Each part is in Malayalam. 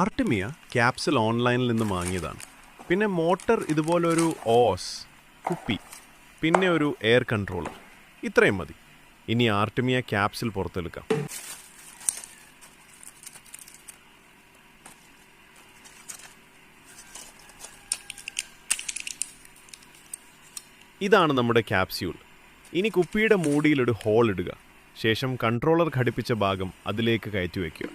ആർട്ടിമിയ ക്യാപ്സൽ ഓൺലൈനിൽ നിന്ന് വാങ്ങിയതാണ്. പിന്നെ മോട്ടർ ഇതുപോലൊരു ഓസ് കുപ്പി പിന്നെ ഒരു എയർ കൺട്രോളർ. ഇത്രയും മതി. ഇനി ആർട്ടിമിയ ക്യാപ്സിൽ പുറത്തെടുക്കാം. ഇതാണ് നമ്മുടെ ക്യാപ്സ്യൂൾ. ഇനി കുപ്പിയുടെ മൂടിയിൽ ഒരു ഹോൾ ഇടുക. ശേഷം കൺട്രോളർ ഘടിപ്പിച്ച ഭാഗം അതിലേക്ക് കയറ്റി വയ്ക്കുക.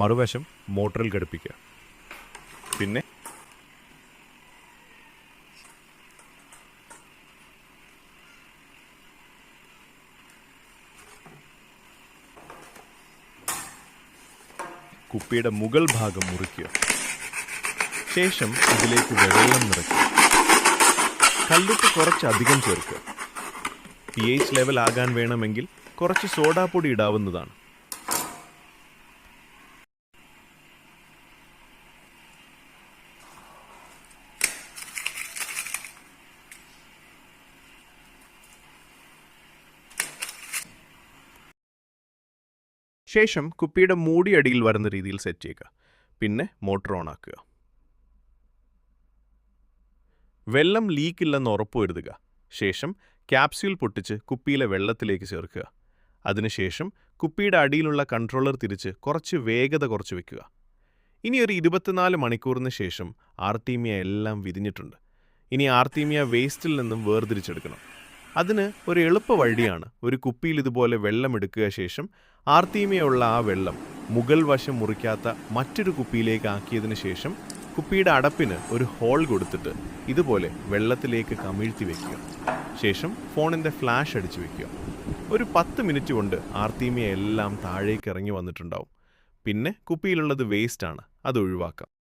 മറുവശം മോട്ടറിൽ ഘടിപ്പിക്കുക. പിന്നെ കുപ്പിയുടെ മുകൾ ഭാഗം മുറിക്കുക. ശേഷം ഇതിലേക്ക് വെള്ളം നിറയ്ക്കുക. കല്ലുപ്പ് കുറച്ച് അധികം ചേർക്കുക. പി എച്ച് ലെവൽ ആകാൻ വേണമെങ്കിൽ കുറച്ച് സോഡാപ്പൊടി ഇടാവുന്നതാണ്. ശേഷം കുപ്പിയുടെ മൂടി അടിയിൽ വരുന്ന രീതിയിൽ സെറ്റ് ചെയ്യുക. പിന്നെ മോട്ടർ ഓൺ ആക്കുക. വെള്ളം ലീക്ക് ഇല്ലെന്ന് ഉറപ്പുവരുത്തുക ശേഷം ക്യാപ്സ്യൂൾ പൊട്ടിച്ച് കുപ്പിയിലെ വെള്ളത്തിലേക്ക് ചേർക്കുക. അതിനുശേഷം കുപ്പിയുടെ അടിയിലുള്ള കൺട്രോളർ തിരിച്ച് കുറച്ച് വേഗത കുറച്ച് വെക്കുക. ഇനി ഒരു ഇരുപത്തിനാല് മണിക്കൂറിന് ശേഷം ആർത്തീമിയ എല്ലാം വിരിഞ്ഞിട്ടുണ്ട്. ഇനി ആർത്തീമിയ വേസ്റ്റിൽ നിന്നും വേർതിരിച്ചെടുക്കണം. അതിന് ഒരു എളുപ്പ വഴിയാണ്. ഒരു കുപ്പിയിൽ ഇതുപോലെ വെള്ളം എടുക്കുക ശേഷം ആർത്തീമയുള്ള ആ വെള്ളം മുകൾ വശം മുറിക്കാത്ത മറ്റൊരു കുപ്പിയിലേക്ക് ആക്കിയതിനു ശേഷം കുപ്പിയുടെ അടപ്പിന് ഒരു ഹോൾ കൊടുത്തിട്ട് ഇതുപോലെ വെള്ളത്തിലേക്ക് കമിഴ്ത്തി വെക്കുക. ശേഷം ഫോണിന്റെ ഫ്ലാഷ് അടിച്ചു വെക്കുക. ഒരു പത്ത് മിനിറ്റ് കൊണ്ട് ആർത്തീമിയ എല്ലാം താഴേക്ക് ഇറങ്ങി വന്നിട്ടുണ്ടാവും. പിന്നെ കുപ്പിയിലുള്ളത് വേസ്റ്റാണ്. അത് ഒഴിവാക്കാം.